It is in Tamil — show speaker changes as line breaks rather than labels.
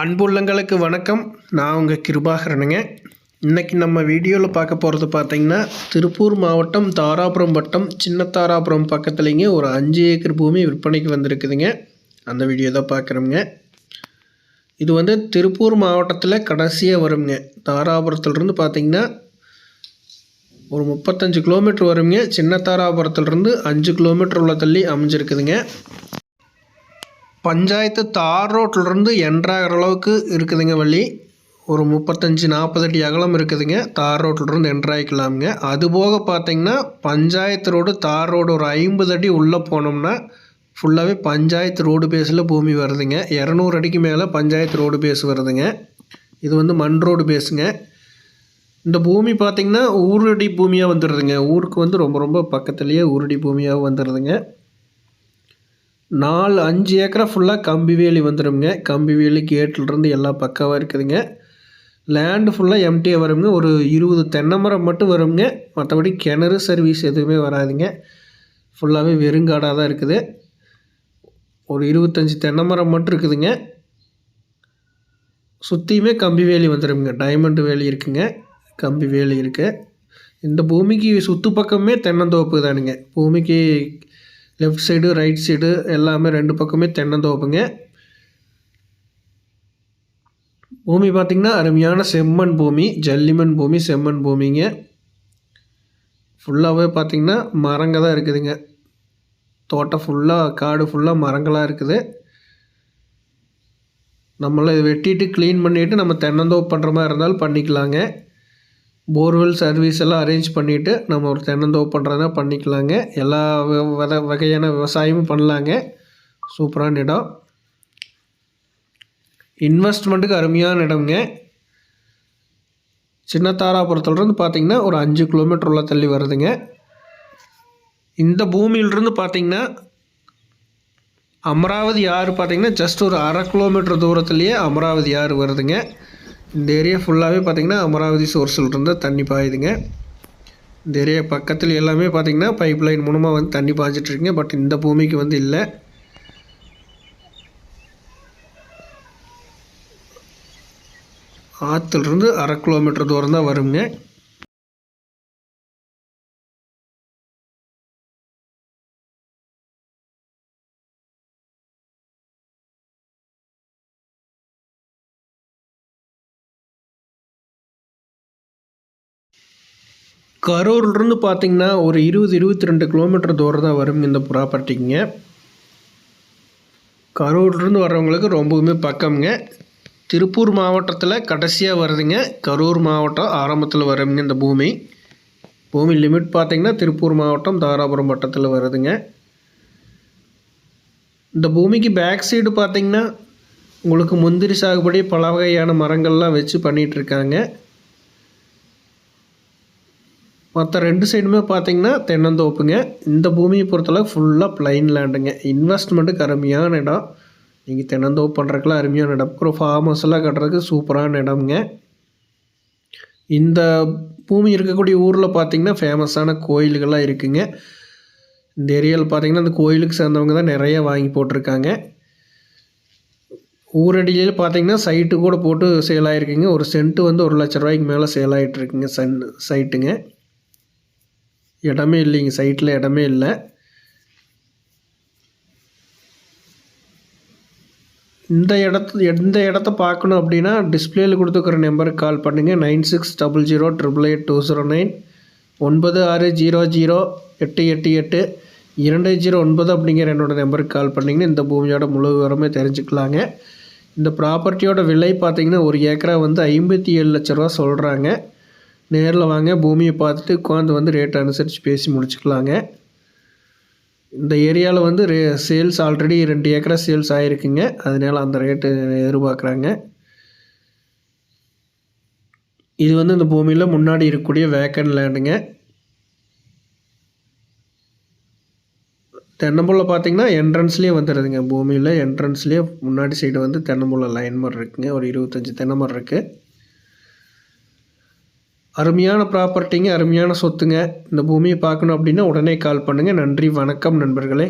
அன்புள்ளங்களுக்கு வணக்கம். நான் உங்கள் கிருபாகரனுங்க. இன்றைக்கி நம்ம வீடியோவில் பார்க்க போகிறது பார்த்திங்கன்னா திருப்பூர் மாவட்டம் தாராபுரம் வட்டம் சின்ன தாராபுரம் பக்கத்துலேங்க ஒரு அஞ்சு ஏக்கர் பூமி விற்பனைக்கு வந்திருக்குதுங்க. அந்த வீடியோ தான் பார்க்குறோங்க இது வந்து திருப்பூர் மாவட்டத்தில் கடைசியாக வருங்க. தாராபுரத்துலேருந்து பார்த்தீங்கன்னா ஒரு முப்பத்தஞ்சு கிலோமீட்டர் வருங்க. சின்ன தாராபுரத்துலேருந்து அஞ்சு கிலோமீட்டர் உள்ள தள்ளி அமைஞ்சிருக்குதுங்க. பஞ்சாயத்து தார் ரோட்லேருந்து என்ட்ராகிற அளவுக்கு இருக்குதுங்க வழி ஒரு முப்பத்தஞ்சு நாற்பது அடி அகலம் இருக்குதுங்க. தார் ரோட்லேருந்து என்ட்ராயிக்கலாமுங்க அது போக பார்த்தீங்கன்னா பஞ்சாயத்து ரோடு தார் ரோடு ஒரு ஐம்பது அடி உள்ளே போனோம்னா ஃபுல்லாகவே பஞ்சாயத்து ரோடு பேஸில் பூமி வருதுங்க. இரநூறு அடிக்கு மேலே பஞ்சாயத்து ரோடு பேஸ் வருதுங்க. இது வந்து மண் ரோடு பேஸுங்க இந்த பூமி பார்த்திங்கன்னா ஊரடி பூமியாக வந்துடுதுங்க. ஊருக்கு வந்து ரொம்ப ரொம்ப பக்கத்துலேயே ஊரடி பூமியாக வந்துடுதுங்க. நாலு அஞ்சு ஏக்கரை ஃபுல்லாக கம்பி வேலி வந்துடுங்க கம்பி வேலி கேட்லேருந்து எல்லா பக்காவாக இருக்குதுங்க. லேண்டு ஃபுல்லாக எம்டியாக வருங்க. ஒரு இருபது தென்னை மரம் மட்டும் வருங்க மற்றபடி கிணறு சர்வீஸ் எதுவுமே வராதுங்க. ஃபுல்லாகவே வெறுங்காடாக தான் இருக்குது. ஒரு இருபத்தஞ்சி தென்னை மரம் மட்டும் இருக்குதுங்க. சுற்றியுமே கம்பி வேலி வந்துடுங்க டைமண்ட் வேலி இருக்குங்க. கம்பி வேலி இருக்குது இந்த பூமிக்கு சுற்று பக்கமே தென்னந்தோப்பு தானுங்க. பூமிக்கு லெஃப்ட் சைடு ரைட் சைடு எல்லாமே ரெண்டு பக்கமே தென்னந்தோப்புங்க பூமி பார்த்திங்கன்னா அருமையான செம்மண் பூமி ஜல்லிமண் பூமி செம்மண் பூமிங்க. ஃபுல்லாகவே பார்த்திங்கன்னா மரங்க தான் இருக்குதுங்க. தோட்டம் ஃபுல்லாக காடு ஃபுல்லாக மரங்களாக இருக்குது. நம்மளை வெட்டிட்டு க்ளீன் பண்ணிவிட்டு நம்ம தென்னந்தோப்பு பண்ணுற மாதிரி இருந்தாலும் பண்ணிக்கலாங்க. போர்வெல் சர்வீஸ் எல்லாம் அரேஞ்ச் பண்ணிவிட்டு நம்ம ஒரு தென்னந்தோப்பு பண்ணுறதுனா பண்ணிக்கலாங்க. எல்லா வகை வகையான விவசாயமும் பண்ணலாங்க. சூப்பரான இடம். இன்வெஸ்ட்மெண்ட்டுக்கு அருமையான இடம்ங்க. சின்ன தாராபுரத்துலேருந்து பார்த்திங்கன்னா ஒரு அஞ்சு கிலோமீட்டர் உள்ள தள்ளி வருதுங்க. இந்த பூமியிலிருந்து பார்த்தீங்கன்னா அமராவதி ஆறு பார்த்திங்கன்னா ஜஸ்ட் ஒரு அரை கிலோமீட்டர் தூரத்துலேயே அமராவதி ஆறு வருதுங்க. இந்த ஏரியா ஃபுல்லாகவே பார்த்திங்கன்னா அமராவதி சோர்ஸில் இருந்து தண்ணி பாயுதுங்க. இந்த ஏரியா பக்கத்தில் எல்லாமே பார்த்திங்கன்னா பைப் லைன் மூலமாக வந்து தண்ணி பாய்ச்சிட்ருக்குங்க பட் இந்த பூமிக்கு வந்து இல்லை. ஆற்றுலேருந்து அரை கிலோமீட்டர் தூரம் தான் வருங்க. கரூர்லேருந்து பார்த்தீங்கன்னா ஒரு இருபது இருபத்தி ரெண்டு கிலோமீட்டர் தூரம் தான் வரும் இந்த ப்ராப்பர்ட்டிங்க. கரூர்லேருந்து வர்றவங்களுக்கு ரொம்பவுமே பக்கம்ங்க. திருப்பூர் மாவட்டத்தில் கடைசியாக வருதுங்க. கரூர் மாவட்டம் ஆரம்பத்தில் வருங்க இந்த பூமி. பூமி லிமிட் பார்த்திங்கன்னா திருப்பூர் மாவட்டம் தாராபுரம் வட்டத்தில் வருதுங்க. இந்த பூமிக்கு பேக் சைடு பார்த்திங்கன்னா உங்களுக்கு முந்திரி சாகுபடி பல வகையான மரங்கள்லாம் வச்சு பண்ணிகிட்ருக்காங்க மற்ற ரெண்டு சைடுமே பார்த்தீங்கன்னா தென்னந்தோப்புங்க. இந்த பூமியை பொறுத்தளவு ஃபுல்லாக பிளைன் லேண்டுங்க இன்வெஸ்ட்மெண்ட்டுக்கு அருமையான இடம். நீங்கள் தென்னந்தோப்பு பண்ணுறதுக்குலாம் அருமையான இடம். ஒரு ஃபார்ம் ஹவுஸ்லாம் கட்டுறதுக்கு சூப்பரான இடம்ங்க. இந்த பூமி இருக்கக்கூடிய ஊரில் பார்த்திங்கன்னா ஃபேமஸான கோயில்கள்லாம் இருக்குங்க. இந்த ஏரியாவில் பார்த்திங்கன்னா அந்த கோயிலுக்கு சேர்ந்தவங்க தான் நிறைய வாங்கி போட்டிருக்காங்க. ஊரடியில் பார்த்தீங்கன்னா சைட்டு கூட போட்டு சேல் ஆகிருக்குங்க ஒரு சென்ட்டு வந்து ஒரு லட்ச ரூபாய்க்கு மேலே சேல் ஆகிட்டுருக்குங்க சன் சைட்டுங்க இடமே இல்லைங்க சைட்டில் இடமே இல்லை. இந்த இடத்து எந்த இடத்த பார்க்கணும் அப்படின்னா டிஸ்பிளேயில் கொடுத்துருக்குற நம்பருக்கு கால் பண்ணுங்கள் nine six double zero triple eight two zero nine ஒன்பது ஆறு ஜீரோ ஜீரோ எட்டு எட்டு எட்டு. இரண்டு ஜீரோ ஒன்பது அப்படிங்கிற என்னோடய நம்பருக்கு கால் பண்ணிங்கன்னா இந்த பூமியோட முழு விவரமே தெரிஞ்சுக்கலாங்க. இந்த ப்ராப்பர்ட்டியோட விலை பார்த்திங்கன்னா ஒரு ஏக்கரா வந்து ஐம்பத்தி ஏழு லட்ச ரூபா சொல்கிறாங்க நேரில் வாங்க. பூமியை பார்த்துட்டு உட்காந்து வந்து ரேட் அனுசரித்து பேசி முடிச்சுக்கலாங்க. இந்த ஏரியாவில் வந்து ரே சேல்ஸ் ஆல்ரெடி ரெண்டு ஏக்கரா சேல்ஸ் ஆகிருக்குங்க அதனால் அந்த ரேட்டு எதிர்பார்க்குறாங்க. இது வந்து இந்த பூமியில் முன்னாடி இருக்கக்கூடிய வேக்கன் லேண்டுங்க தென்னம்புள்ள பார்த்தீங்கன்னா என்ட்ரன்ஸ்லேயே வந்துடுதுங்க பூமியில் என்ட்ரன்ஸ்லேயே முன்னாடி சைடு வந்து தென்னம்புள்ள லைன் மாதிரி இருக்குங்க. ஒரு இருபத்தஞ்சி தென்னை மரம் இருக்குது அருமையான ப்ராப்பர்ட்டிங்க அருமையான சொத்துங்க. இந்த பூமியை பார்க்கணும் அப்படின்னா உடனே கால் பண்ணுங்கள் நன்றி வணக்கம் நண்பர்களே.